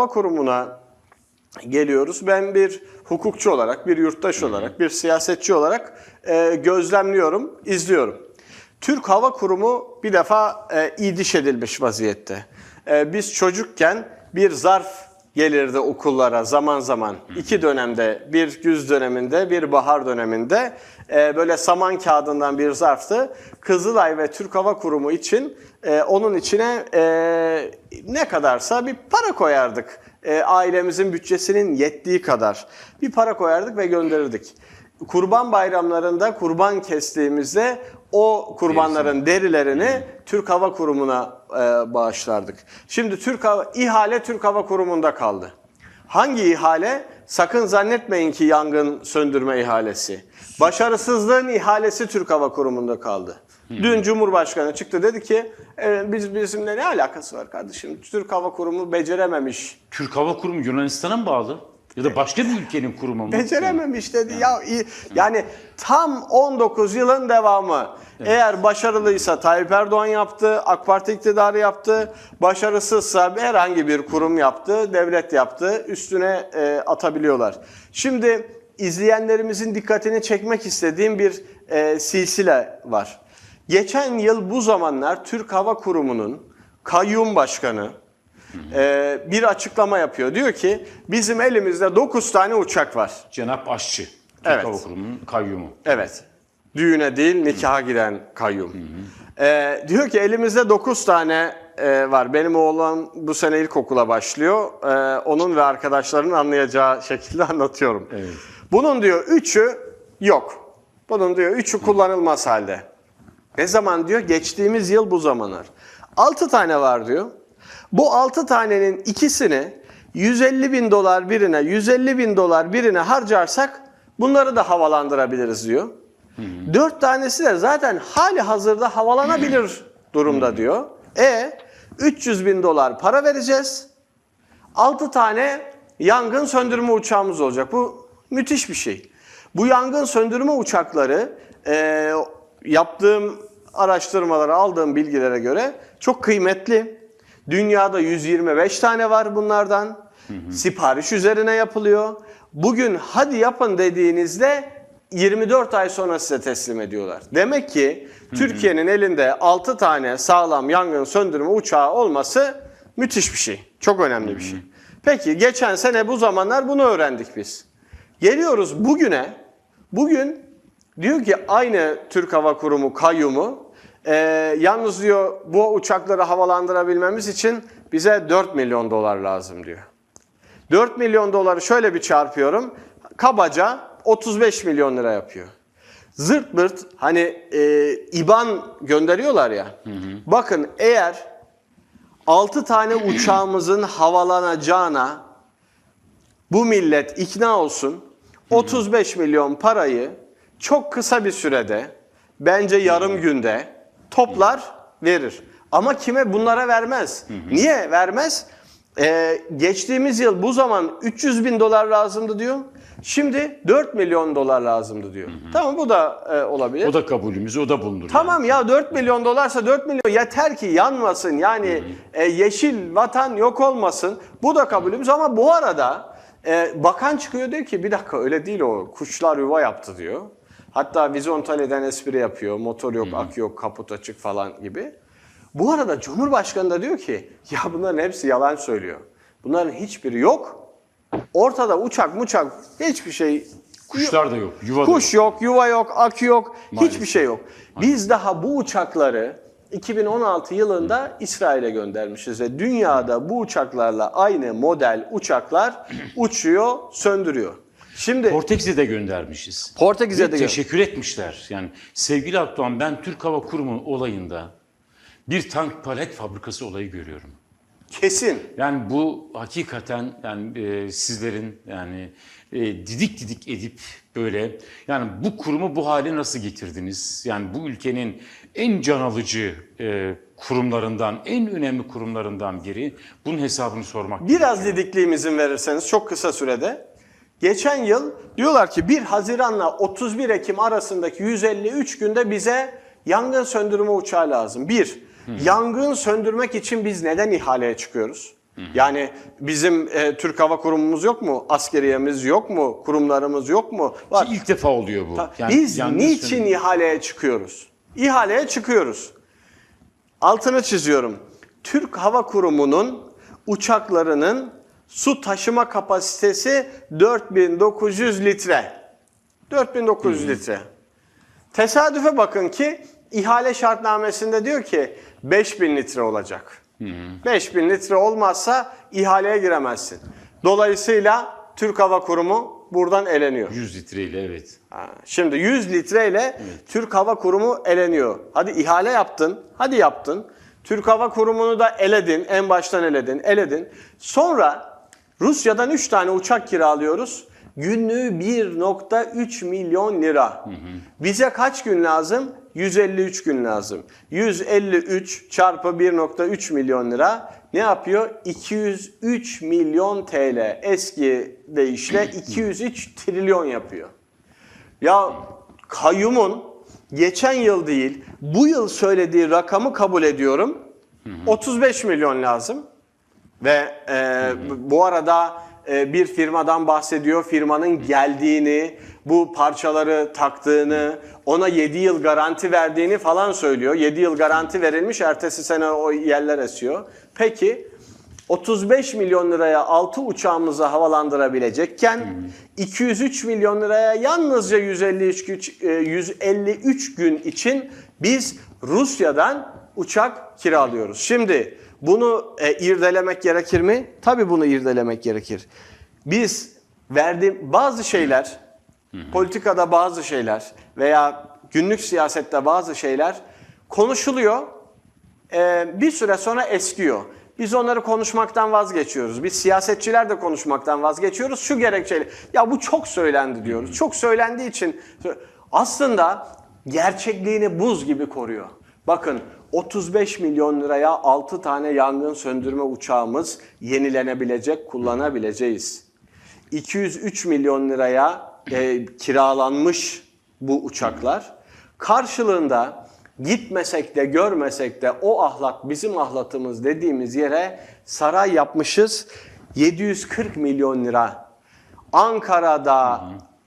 Hava Kurumu'na geliyoruz. Ben bir hukukçu olarak, bir yurttaş olarak, bir siyasetçi olarak e, gözlemliyorum, izliyorum. Türk Hava Kurumu bir defa e, idiş edilmiş vaziyette. E, biz çocukken bir zarf gelirdi okullara zaman zaman. iki dönemde, bir güz döneminde, bir bahar döneminde e, böyle saman kağıdından bir zarftı. Kızılay ve Türk Hava Kurumu için e, onun içine e, ne kadarsa bir para koyardık. E, ailemizin bütçesinin yettiği kadar bir para koyardık ve gönderirdik. Kurban bayramlarında kurban kestiğimizde o kurbanların derilerini Türk Hava Kurumu'na e, bağışlardık. Şimdi Türk Hava, ihale Türk Hava Kurumu'nda kaldı. Hangi ihale? Sakın zannetmeyin ki yangın söndürme ihalesi. Başarısızlığın ihalesi Türk Hava Kurumu'nda kaldı. Dün Cumhurbaşkanı çıktı dedi ki e, biz bizimle ne alakası var kardeşim? Türk Hava Kurumu becerememiş. Türk Hava Kurumu Yunanistan'a mı bağlı? Ya da başka bir ülkenin kurumu mu? Becerememiş dedi. Ya yani tam 19 yılın devamı. Eğer başarılıysa Tayyip Erdoğan yaptı, AK Parti iktidarı yaptı. Başarısızsa herhangi bir kurum yaptı, devlet yaptı. Üstüne e, atabiliyorlar. Şimdi izleyenlerimizin dikkatini çekmek istediğim bir e, silsile var. Geçen yıl bu zamanlar Türk Hava Kurumu'nun kayyum başkanı, e, bir açıklama yapıyor. Diyor ki bizim elimizde 9 tane uçak var. Cenap Aşçı. Türk Evet. Hava Kurumu'nun kayyumu. Evet. Düğüne değil nikaha giden kayyum. E, diyor ki elimizde 9 tane e, var. Benim oğlan bu sene ilkokula başlıyor. E, onun ve arkadaşlarının anlayacağı şekilde anlatıyorum. Evet. Bunun diyor üçü yok. Bunun diyor üçü kullanılmaz halde. Ne zaman diyor? Geçtiğimiz yıl bu zamanlar. 6 tane var diyor. Bu 6 tanenin ikisini 150 bin dolar birine, 150 bin dolar birine harcarsak bunları da havalandırabiliriz diyor. 4 tanesi de zaten hali hazırda havalanabilir durumda diyor. E 300 bin dolar para vereceğiz. 6 tane yangın söndürme uçağımız olacak. Bu müthiş bir şey. Bu yangın söndürme uçakları e, yaptığım araştırmalara, aldığım bilgilere göre çok kıymetli. Dünyada 125 tane var bunlardan. Sipariş üzerine yapılıyor. Bugün hadi yapın dediğinizde 24 ay sonra size teslim ediyorlar. Demek ki Türkiye'nin elinde 6 tane sağlam yangın söndürme uçağı olması müthiş bir şey. Çok önemli bir şey. Peki geçen sene bu zamanlar bunu öğrendik biz. Geliyoruz bugüne. Bugün diyor ki aynı Türk Hava Kurumu kayyumu e, yalnız diyor bu uçakları havalandırabilmemiz için bize 4 milyon dolar lazım diyor. 4 milyon doları şöyle bir çarpıyorum. Kabaca 35 milyon lira yapıyor. Zırt pırt hani e, IBAN gönderiyorlar ya. Bakın eğer 6 tane uçağımızın havalanacağına bu millet ikna olsun 35 milyon parayı çok kısa bir sürede bence yarım günde toplar verir. Ama kime bunlara vermez. Niye vermez? Ee, geçtiğimiz yıl bu zaman 300 bin dolar lazımdı diyor. Şimdi 4 milyon dolar lazımdı diyor. Tamam bu da e, olabilir. O da kabulümüzü, o da bulunur. Tamam ya 4 milyon dolarsa 4 milyon yeter ki yanmasın. Yani e, yeşil vatan yok olmasın. Bu da kabulümüz ama bu arada e, bakan çıkıyor diyor ki bir dakika öyle değil o kuşlar yuva yaptı diyor. Hatta Vizontele'den espri yapıyor. Motor yok, akü yok, kaput açık falan gibi. Bu arada Cumhurbaşkanı da diyor ki ya bunların hepsi yalan söylüyor. Bunların hiçbiri yok. Ortada uçak muçak hiçbir şey Kuşlar da yok, yuva da Kuş yok, yuva yok, akü yok, Maalesef. hiçbir şey yok. Biz daha bu uçakları 2016 yılında İsrail'e göndermişiz ve dünyada bu uçaklarla aynı model uçaklar uçuyor, söndürüyor. Şimdi Portekiz'e de göndermişiz. Portekiz'e de gö- teşekkür etmişler. Yani sevgili Akdoğan ben Türk Hava Kurumu olayında bir tank palet fabrikası olayı görüyorum. kesin Yani bu hakikaten yani e, sizlerin yani e, didik didik edip böyle yani bu kurumu bu hale nasıl getirdiniz? Yani bu ülkenin en can alıcı e, kurumlarından, en önemli kurumlarından biri. Bunun hesabını sormak biraz didikliğim izin verirseniz çok kısa sürede. Geçen yıl diyorlar ki 1 Haziran'la 31 Ekim arasındaki 153 günde bize yangın söndürme uçağı lazım. Bir, yangın söndürmek için biz neden ihaleye çıkıyoruz? Yani bizim e, Türk Hava Kurumumuz yok mu? Askeriyemiz yok mu? Kurumlarımız yok mu? Var. İlk defa oluyor bu. Yani Biz niçin sönümü- ihaleye çıkıyoruz? İhaleye çıkıyoruz. Altını çiziyorum. Türk Hava Kurumu'nun uçaklarının su taşıma kapasitesi 4900 litre. 4900 litre. Tesadüfe bakın ki ihale şartnamesinde diyor ki 5000 litre olacak. 5000 litre olmazsa ihaleye giremezsin. Dolayısıyla Türk Hava Kurumu buradan eleniyor. 100 litreyle evet. Ha, Şimdi 100 litreyle Türk Hava Kurumu eleniyor. Hadi ihale yaptın, hadi yaptın. Türk Hava Kurumu'nu da eledin, en baştan eledin, eledin. Sonra Rusya'dan 3 tane uçak kiralıyoruz. Günlüğü 1.3 milyon lira. Bize kaç gün lazım? 153 gün lazım. 153 çarpı 1.3 milyon lira ne yapıyor? 203 milyon TL. Eski deyişle 203 trilyon yapıyor. Ya kayyumun geçen yıl değil bu yıl söylediği rakamı kabul ediyorum. 35 milyon lazım. Ve e, bu arada e, bir firmadan bahsediyor. Firmanın geldiğini, bu parçaları taktığını, ona 7 yıl garanti verdiğini falan söylüyor. 7 yıl garanti verilmiş, ertesi sene o yerler esiyor. Peki 35 milyon liraya 6 uçağımızı havalandırabilecekken 203 milyon liraya yalnızca 153 gün, e, 153 gün için biz Rusya'dan uçak kiralıyoruz. Şimdi bunu e, irdelemek gerekir mi? Tabii bunu irdelemek gerekir. Biz verdiğim bazı şeyler, politikada bazı şeyler veya günlük siyasette bazı şeyler konuşuluyor ee, bir süre sonra eskiyor. Biz onları konuşmaktan vazgeçiyoruz. Biz siyasetçiler de konuşmaktan vazgeçiyoruz. Şu gerekçeyle. Ya bu çok söylendi diyoruz. Çok söylendiği için aslında gerçekliğini buz gibi koruyor. Bakın 35 milyon liraya 6 tane yangın söndürme uçağımız yenilenebilecek, kullanabileceğiz. 203 milyon liraya e, kiralanmış bu uçaklar. Karşılığında gitmesek de görmesek de o ahlat bizim ahlatımız dediğimiz yere saray yapmışız. 740 milyon lira. Ankara'da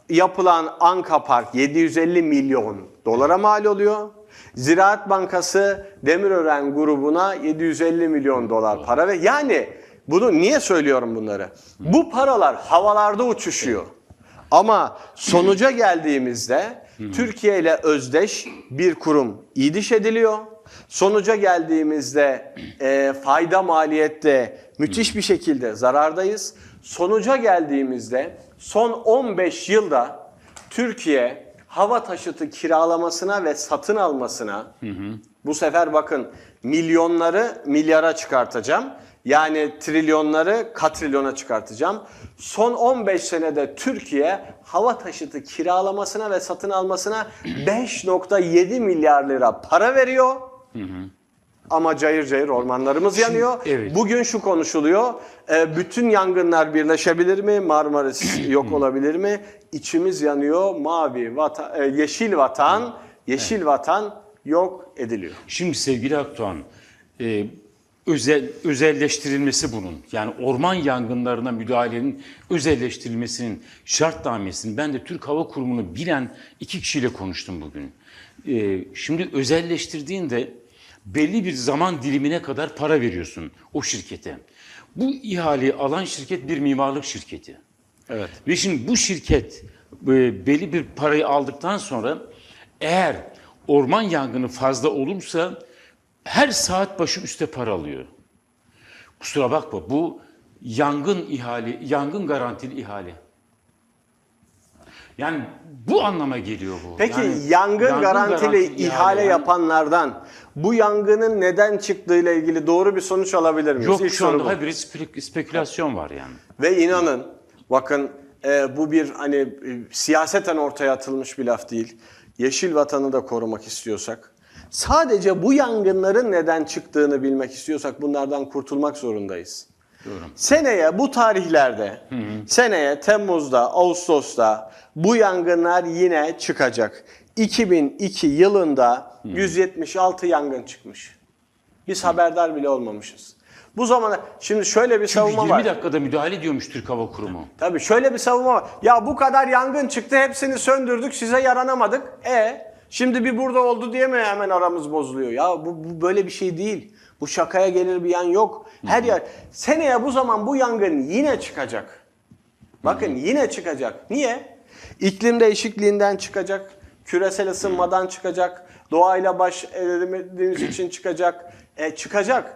yapılan Anka Park 750 milyon dolara mal oluyor. Ziraat Bankası Demirören grubuna 750 milyon dolar para ve yani bunu niye söylüyorum bunları? Bu paralar havalarda uçuşuyor. Ama sonuca geldiğimizde Türkiye ile özdeş bir kurum idiş ediliyor. Sonuca geldiğimizde e, fayda maliyette müthiş bir şekilde zarardayız. Sonuca geldiğimizde son 15 yılda Türkiye hava taşıtı kiralamasına ve satın almasına bu sefer bakın milyonları milyara çıkartacağım. Yani trilyonları katrilyona çıkartacağım. Son 15 senede Türkiye hava taşıtı kiralamasına ve satın almasına 5.7 milyar lira para veriyor. Ama cayır cayır ormanlarımız yanıyor. evet. Bugün şu konuşuluyor. e, bütün yangınlar birleşebilir mi? Marmaris yok olabilir mi? İçimiz yanıyor. Mavi vatan, e, yeşil vatan, yeşil vatan yok ediliyor. Şimdi sevgili Akdoğan, e, özel özelleştirilmesi bunun yani orman yangınlarına müdahalenin özelleştirilmesinin şartnamesini ben de Türk Hava Kurumu'nu bilen iki kişiyle konuştum bugün. E, şimdi özelleştirdiğinde belli bir zaman dilimine kadar para veriyorsun o şirkete. Bu ihaleyi alan şirket bir mimarlık şirketi. Evet. Ve şimdi bu şirket e, belli bir parayı aldıktan sonra eğer orman yangını fazla olursa her saat başı üste para alıyor. Kusura bakma bu yangın ihale, yangın garantili ihale. Yani bu anlama geliyor bu. Peki Yani yangın, garantili ihale yani- yapanlardan bu yangının neden çıktığıyla ilgili doğru bir sonuç alabilir miyiz? Yok İlk şu anda spek- spekülasyon var yani. Ve inanın bakın e, bu bir hani e, siyaseten ortaya atılmış bir laf değil. Yeşil vatanı da korumak istiyorsak sadece bu yangınların neden çıktığını bilmek istiyorsak bunlardan kurtulmak zorundayız. Seneye bu tarihlerde, seneye Temmuz'da, Ağustos'ta bu yangınlar yine çıkacak. 2002 yılında 176 yangın çıkmış. Biz haberdar bile olmamışız. Bu zamana şimdi şöyle bir Çünkü savunma 20 var. dakikada müdahale ediyormuş Türk Hava Kurumu. Tabii şöyle bir savunma var. Ya bu kadar yangın çıktı hepsini söndürdük size yaranamadık. E şimdi bir burada oldu diye mi hemen aramız bozuluyor? Ya bu, bu böyle bir şey değil. Bu şakaya gelir bir yan yok. Her yer seneye bu zaman bu yangın yine çıkacak. Bakın yine çıkacak. Niye? İklim değişikliğinden çıkacak. Küresel ısınmadan çıkacak. Doğayla baş edemediğimiz için çıkacak. E, çıkacak.